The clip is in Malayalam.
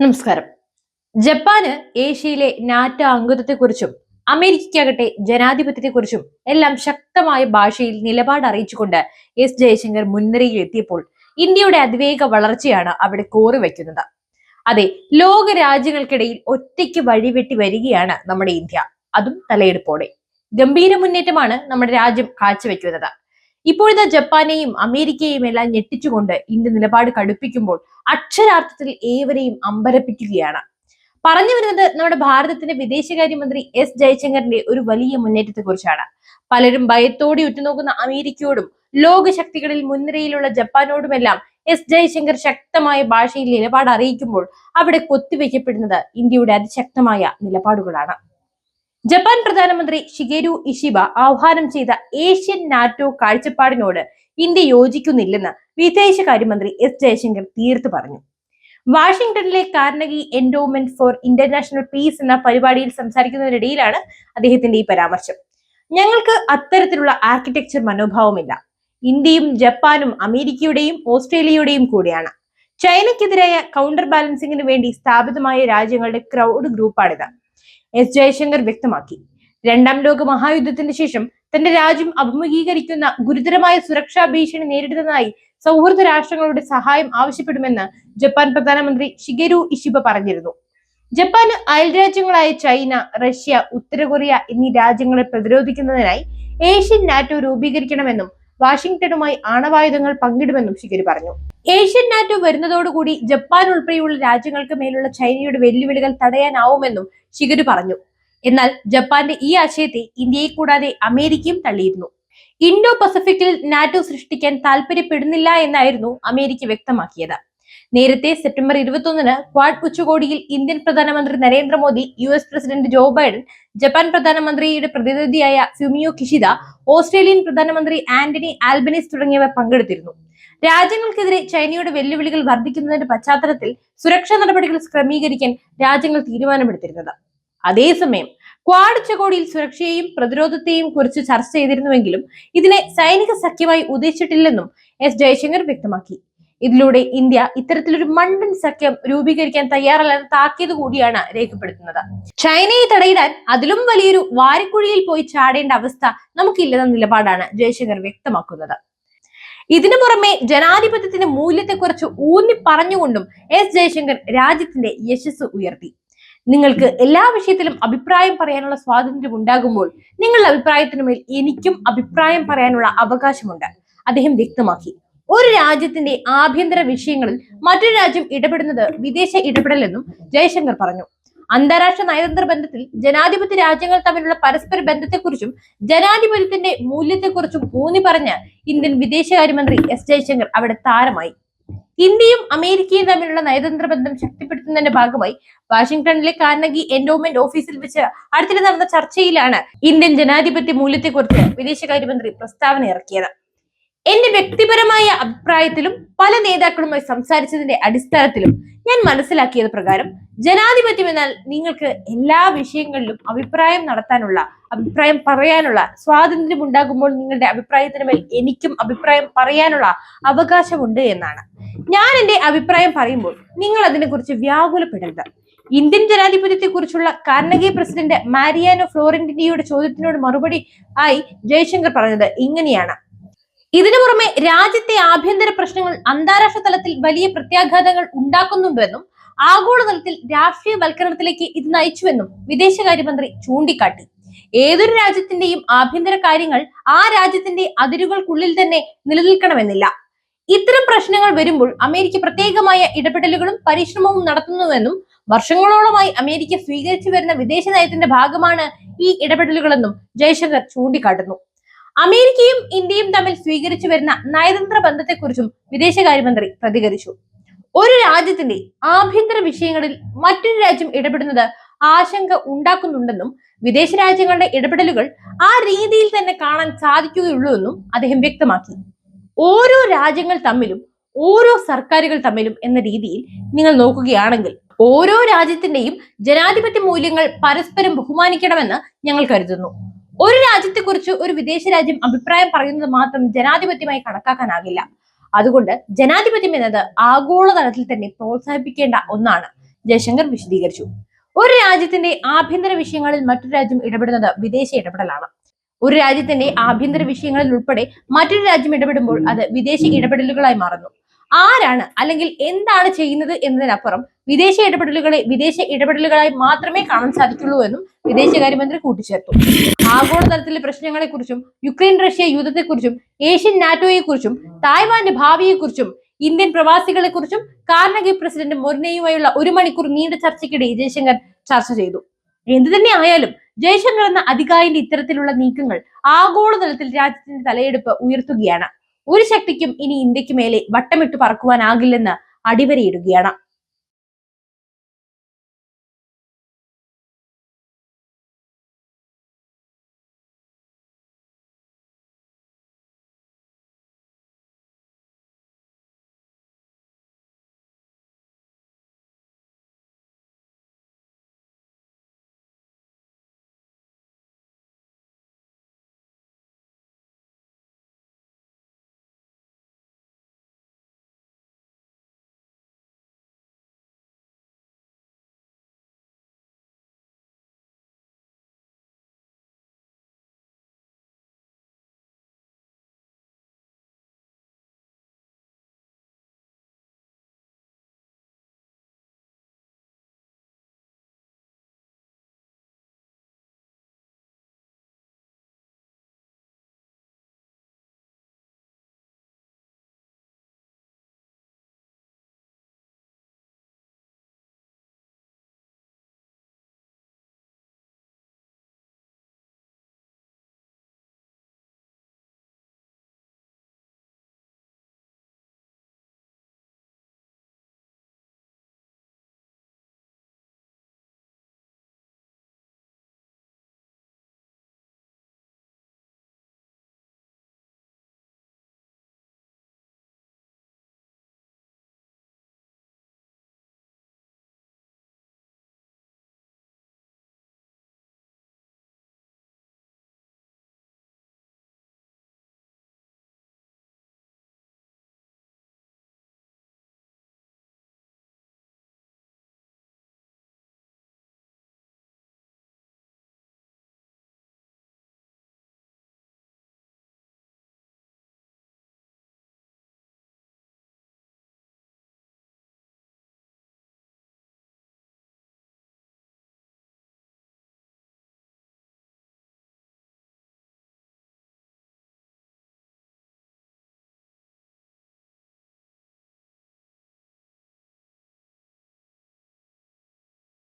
നമസ്കാരം. ജപ്പാന് ഏഷ്യയിലെ നാറ്റ അംഗത്വത്തെക്കുറിച്ചും അമേരിക്കയ്ക്കാകട്ടെ ജനാധിപത്യത്തെക്കുറിച്ചും എല്ലാം ശക്തമായ ഭാഷയിൽ നിലപാട് അറിയിച്ചുകൊണ്ട് എസ് ജയശങ്കർ മുൻനിരയിൽ എത്തിയപ്പോൾ ഇന്ത്യയുടെ അതിവേഗ വളർച്ചയാണ് അവിടെ കോറി വയ്ക്കുന്നത്. അതെ ലോക രാജ്യങ്ങൾക്കിടയിൽ ഒറ്റയ്ക്ക് വഴിവെട്ടി വരികയാണ് നമ്മുടെ ഇന്ത്യ. അതും തലയെടുപ്പോടെ. ഗംഭീര മുന്നേറ്റമാണ് നമ്മുടെ രാജ്യം കാഴ്ചവെക്കുന്നത്. ഇപ്പോഴത്തെ ജപ്പാനെയും അമേരിക്കയെയും എല്ലാം ഞെട്ടിച്ചുകൊണ്ട് ഇന്ത്യ നിലപാട് കടുപ്പിക്കുമ്പോൾ അക്ഷരാർത്ഥത്തിൽ ഏവരെയും അമ്പരപ്പിക്കുകയാണ്. പറഞ്ഞു വരുന്നത് നമ്മുടെ ഭാരതത്തിന്റെ വിദേശകാര്യമന്ത്രി എസ് ജയശങ്കറിന്റെ ഒരു വലിയ മുന്നേറ്റത്തെ കുറിച്ചാണ് പലരും ഭയത്തോടെ ഉറ്റുനോക്കുന്ന അമേരിക്കയോടും ലോകശക്തികളിൽ മുൻനിരയിലുള്ള ജപ്പാനോടുമെല്ലാം എസ് ജയശങ്കർ ശക്തമായ ഭാഷയിൽ നിലപാട് അറിയിക്കുമ്പോൾ അവിടെ കൊത്തിവെക്കപ്പെടുന്നത് ഇന്ത്യയുടെ അതിശക്തമായ നിലപാടുകളാണ്. ജപ്പാൻ പ്രധാനമന്ത്രി ഷിഗേരു ഇഷിബ ആഹ്വാനം ചെയ്ത ഏഷ്യൻ നാറ്റോ കാഴ്ചപ്പാടിനോട് ഇന്ത്യ യോജിക്കുന്നില്ലെന്ന് വിദേശകാര്യമന്ത്രി എസ് ജയശങ്കർ തീർത്തു പറഞ്ഞു. വാഷിംഗ്ടണിലെ Carnegie Endowment for International Peace എന്ന പരിപാടിയിൽ സംസാരിക്കുന്നതിനിടയിലാണ് അദ്ദേഹത്തിന്റെ ഈ പരാമർശം. ഞങ്ങൾക്ക് അത്തരത്തിലുള്ള ആർക്കിടെക്ചർ മനോഭാവമില്ല. ഇന്ത്യയും ജപ്പാനും അമേരിക്കയുടെയും ഓസ്ട്രേലിയയുടെയും കൂടെയാണ്. ചൈനയ്ക്കെതിരായ കൗണ്ടർ ബാലൻസിംഗിന് വേണ്ടി സ്ഥാപിതമായ രാജ്യങ്ങളുടെ ക്രൗഡ് ഗ്രൂപ്പാണിത് എസ് ജയശങ്കർ വ്യക്തമാക്കി. രണ്ടാം ലോക മഹായുദ്ധത്തിന് ശേഷം തന്റെ രാജ്യം അഭിമുഖീകരിക്കുന്ന ഗുരുതരമായ സുരക്ഷാ ഭീഷണി നേരിടുന്നതായി സൗഹൃദ രാഷ്ട്രങ്ങളുടെ സഹായം ആവശ്യപ്പെടുമെന്ന് ജപ്പാൻ പ്രധാനമന്ത്രി ഷിഗെരു ഇഷിബ പറഞ്ഞിരുന്നു. ജപ്പാന് അയൽരാജ്യങ്ങളായ ചൈന റഷ്യ ഉത്തര കൊറിയ എന്നീ രാജ്യങ്ങളെ പ്രതിരോധിക്കുന്നതിനായി ഏഷ്യൻ നാറ്റോ രൂപീകരിക്കണമെന്നും വാഷിംഗ്ടണുമായി ആണവായുധങ്ങൾ പങ്കിടുമെന്നും ഷിഗരി പറഞ്ഞു. ഏഷ്യൻ നാറ്റോ വരുന്നതോടുകൂടി ജപ്പാൻ ഉൾപ്പെടെയുള്ള രാജ്യങ്ങൾക്ക് മേലുള്ള ചൈനയുടെ വെല്ലുവിളികൾ തടയാനാവുമെന്നും ഷിഗരു പറഞ്ഞു. എന്നാൽ ജപ്പാന്റെ ഈ ആശയത്തെ ഇന്ത്യയെ കൂടാതെ അമേരിക്കയും തള്ളിയിരുന്നു. ഇൻഡോ പസഫിക്കിൽ നാറ്റോ സൃഷ്ടിക്കാൻ താല്പര്യപ്പെടുന്നില്ല എന്നായിരുന്നു അമേരിക്ക വ്യക്തമാക്കിയത്. നേരത്തെ സെപ്റ്റംബർ ഇരുപത്തൊന്നിന് ക്വാഡ് ഉച്ചകോടിയിൽ ഇന്ത്യൻ പ്രധാനമന്ത്രി Narendra Modi U S president Joe Biden Japan പ്രധാനമന്ത്രിയുടെ പ്രതിനിധിയായ ഫ്യൂമിയോ കിഷിദ ഓസ്ട്രേലിയൻ പ്രധാനമന്ത്രി ആന്റണി ആൽബനീസ് തുടങ്ങിയവർ പങ്കെടുത്തിരുന്നു. രാജ്യങ്ങൾക്കെതിരെ ചൈനയുടെ വെല്ലുവിളികൾ വർദ്ധിക്കുന്നതിന്റെ പശ്ചാത്തലത്തിൽ സുരക്ഷാ നടപടികൾ ക്രമീകരിക്കാൻ രാജ്യങ്ങൾ തീരുമാനമെടുത്തിരുന്നത്. അതേസമയം ക്വാഡ് ഉച്ചകോടിയിൽ സുരക്ഷയെയും പ്രതിരോധത്തെയും കുറിച്ച് ചർച്ച ചെയ്തിരുന്നുവെങ്കിലും ഇതിനെ സൈനിക സഖ്യമായി ഉദ്ദേശിച്ചിട്ടില്ലെന്നും എസ് ജയശങ്കർ വ്യക്തമാക്കി. ഇതിലൂടെ ഇന്ത്യ ഇത്തരത്തിലൊരു മണ്ടൻ സഖ്യം രൂപീകരിക്കാൻ തയ്യാറല്ലാതെ താക്കിയത് കൂടിയാണ് രേഖപ്പെടുത്തുന്നത്. ചൈനയെ തടയിടാൻ അതിലും വലിയൊരു വാരിക്കുഴിയിൽ പോയി ചാടേണ്ട അവസ്ഥ നമുക്കില്ലെന്ന നിലപാടാണ് ജയശങ്കർ വ്യക്തമാക്കുന്നത്. ഇതിനു പുറമെ ജനാധിപത്യത്തിന്റെ മൂല്യത്തെക്കുറിച്ച് ഊന്നി പറഞ്ഞുകൊണ്ടും എസ് ജയശങ്കർ രാജ്യത്തിന്റെ യശസ് ഉയർത്തി. നിങ്ങൾക്ക് എല്ലാ വിഷയത്തിലും അഭിപ്രായം പറയാനുള്ള സ്വാതന്ത്ര്യം ഉണ്ടാകുമ്പോൾ നിങ്ങളുടെ അഭിപ്രായത്തിനുമേൽ എനിക്കും അഭിപ്രായം പറയാനുള്ള അവകാശമുണ്ട്. അദ്ദേഹം വ്യക്തമാക്കി. ഒരു രാജ്യത്തിന്റെ ആഭ്യന്തര വിഷയങ്ങളിൽ മറ്റൊരു രാജ്യം ഇടപെടുന്നത് വിദേശ ഇടപെടലെന്നും ജയശങ്കർ പറഞ്ഞു. അന്താരാഷ്ട്ര നയതന്ത്ര ബന്ധത്തിൽ ജനാധിപത്യ രാജ്യങ്ങൾ തമ്മിലുള്ള പരസ്പര ബന്ധത്തെക്കുറിച്ചും ജനാധിപത്യത്തിന്റെ മൂല്യത്തെക്കുറിച്ചും ഊന്നി പറഞ്ഞ ഇന്ത്യൻ വിദേശകാര്യമന്ത്രി എസ് ജയശങ്കർ അവിടെ താരമായി. ഇന്ത്യയും അമേരിക്കയും തമ്മിലുള്ള നയതന്ത്ര ബന്ധം ശക്തിപ്പെടുത്തുന്നതിന്റെ ഭാഗമായി വാഷിംഗ്ടണിലെ കാർണഗി എൻഡോമെന്റ് ഓഫീസിൽ വെച്ച് അടുത്തിടെ നടന്ന ചർച്ചയിലാണ് ഇന്ത്യൻ ജനാധിപത്യ മൂല്യത്തെക്കുറിച്ച് വിദേശകാര്യമന്ത്രി പ്രസ്താവന ഇറക്കിയത്. എന്റെ വ്യക്തിപരമായ അഭിപ്രായത്തിലും പല നേതാക്കളുമായി സംസാരിച്ചതിന്റെ അടിസ്ഥാനത്തിലും ഞാൻ മനസ്സിലാക്കിയത് പ്രകാരം ജനാധിപത്യം എന്നാൽ നിങ്ങൾക്ക് എല്ലാ വിഷയങ്ങളിലും അഭിപ്രായം നടത്താനുള്ള അഭിപ്രായം പറയാനുള്ള സ്വാതന്ത്ര്യം ഉണ്ടാകുമ്പോൾ നിങ്ങളുടെ അഭിപ്രായത്തിന് മേൽ എനിക്കും അഭിപ്രായം പറയാനുള്ള അവകാശമുണ്ട് എന്നാണ്. ഞാൻ എന്റെ അഭിപ്രായം പറയുമ്പോൾ നിങ്ങൾ അതിനെക്കുറിച്ച് വ്യാകുലപ്പെടരുത്. ഇന്ത്യൻ ജനാധിപത്യത്തെക്കുറിച്ചുള്ള കാർണഗി പ്രസിഡന്റ് മാരിയാനോ ഫ്ലോറന്റിനിയുടെ ചോദ്യത്തിനോട് മറുപടി ആയി ജയശങ്കർ പറഞ്ഞത് ഇങ്ങനെയാണ്. ഇതിനു പുറമെ രാജ്യത്തെ ആഭ്യന്തര പ്രശ്നങ്ങൾ അന്താരാഷ്ട്ര തലത്തിൽ വലിയ പ്രത്യാഘാതങ്ങൾ ഉണ്ടാക്കുന്നുണ്ടെന്നും ആഗോളതലത്തിൽ രാഷ്ട്രീയവൽക്കരണത്തിലേക്ക് ഇത് നയിച്ചുവെന്നും വിദേശകാര്യമന്ത്രി ചൂണ്ടിക്കാട്ടി. ഏതൊരു രാജ്യത്തിന്റെയും ആഭ്യന്തര കാര്യങ്ങൾ ആ രാജ്യത്തിന്റെ അതിരുകൾക്കുള്ളിൽ തന്നെ നിലനിൽക്കണമെന്നില്ല. ഇത്തരം പ്രശ്നങ്ങൾ വരുമ്പോൾ അമേരിക്ക പ്രത്യേകമായ ഇടപെടലുകളും പരിശ്രമവും നടത്തുന്നുവെന്നും വർഷങ്ങളോളമായി അമേരിക്ക സ്വീകരിച്ചു വരുന്ന വിദേശ നയത്തിന്റെ ഭാഗമാണ് ഈ ഇടപെടലുകളെന്നും ജയശങ്കർ ചൂണ്ടിക്കാട്ടുന്നു. അമേരിക്കയും ഇന്ത്യയും തമ്മിൽ സ്വീകരിച്ചു വരുന്ന നയതന്ത്ര ബന്ധത്തെക്കുറിച്ചും വിദേശകാര്യമന്ത്രി പ്രതികരിച്ചു. ഒരു രാജ്യത്തിന്റെ ആഭ്യന്തര വിഷയങ്ങളിൽ മറ്റൊരു രാജ്യം ഇടപെടുന്നത് ആശങ്ക ഉണ്ടാക്കുന്നുണ്ടെന്നും വിദേശ രാജ്യങ്ങളുടെ ഇടപെടലുകൾ ആ രീതിയിൽ തന്നെ കാണാൻ സാധിക്കുകയുള്ളൂ എന്നും അദ്ദേഹം വ്യക്തമാക്കി. ഓരോ രാജ്യങ്ങൾ തമ്മിലും ഓരോ സർക്കാരുകൾ തമ്മിലും എന്ന രീതിയിൽ നിങ്ങൾ നോക്കുകയാണെങ്കിൽ ഓരോ രാജ്യത്തിന്റെയും ജനാധിപത്യ മൂല്യങ്ങൾ പരസ്പരം ബഹുമാനിക്കണമെന്ന് ഞങ്ങൾ കരുതുന്നു. ഒരു രാജ്യത്തെക്കുറിച്ച് ഒരു വിദേശ രാജ്യം അഭിപ്രായം പറയുന്നത് മാത്രം ജനാധിപത്യമായി കണക്കാക്കാനാകില്ല. അതുകൊണ്ട് ജനാധിപത്യം എന്നത് ആഗോളതലത്തിൽ തന്നെ പ്രോത്സാഹിപ്പിക്കേണ്ട ഒന്നാണ്. ജയശങ്കർ വിശദീകരിച്ചു. ഒരു രാജ്യത്തിന്റെ ആഭ്യന്തര വിഷയങ്ങളിൽ മറ്റൊരു രാജ്യം ഇടപെടുന്നത് വിദേശ ഇടപെടലാണ്. ഒരു രാജ്യത്തിന്റെ ആഭ്യന്തര വിഷയങ്ങളിൽ ഉൾപ്പെടെ മറ്റൊരു രാജ്യം ഇടപെടുമ്പോൾ അത് വിദേശ ഇടപെടലുകളായി മാറുന്നു. ആരാണ് അല്ലെങ്കിൽ എന്താണ് ചെയ്യുന്നത് എന്നതിനപ്പുറം വിദേശ ഇടപെടലുകളെ വിദേശ ഇടപെടലുകളായി മാത്രമേ കാണാൻ സാധിക്കുള്ളൂ എന്നും വിദേശകാര്യമന്ത്രി കൂട്ടിച്ചേർത്തു. ആഗോളതലത്തിലെ പ്രശ്നങ്ങളെക്കുറിച്ചും യുക്രൈൻ റഷ്യ യുദ്ധത്തെക്കുറിച്ചും ഏഷ്യൻ നാറ്റോയെക്കുറിച്ചും തായ്വാന്റെ ഭാവിയെക്കുറിച്ചും ഇന്ത്യൻ പ്രവാസികളെക്കുറിച്ചും കാർണഗി പ്രസിഡന്റ് മൊർനയുമായുള്ള ഒരു മണിക്കൂർ നീണ്ട ചർച്ചയ്ക്കിടെ ജയശങ്കർ ചർച്ച ചെയ്തു. എന്തു തന്നെ ആയാലും ജയശങ്കർ എന്ന അധികാരിന്റെ ഇത്തരത്തിലുള്ള നീക്കങ്ങൾ ആഗോളതലത്തിൽ രാജ്യത്തിന്റെ തലയെടുപ്പ് ഉയർത്തുകയാണ്. ഒരു ശക്തിക്കും ഇനി ഇന്ത്യയ്ക്ക് മേലെ വട്ടമിട്ട് പറക്കുവാനാകില്ലെന്ന് അടിവരയിടുകയാണ്.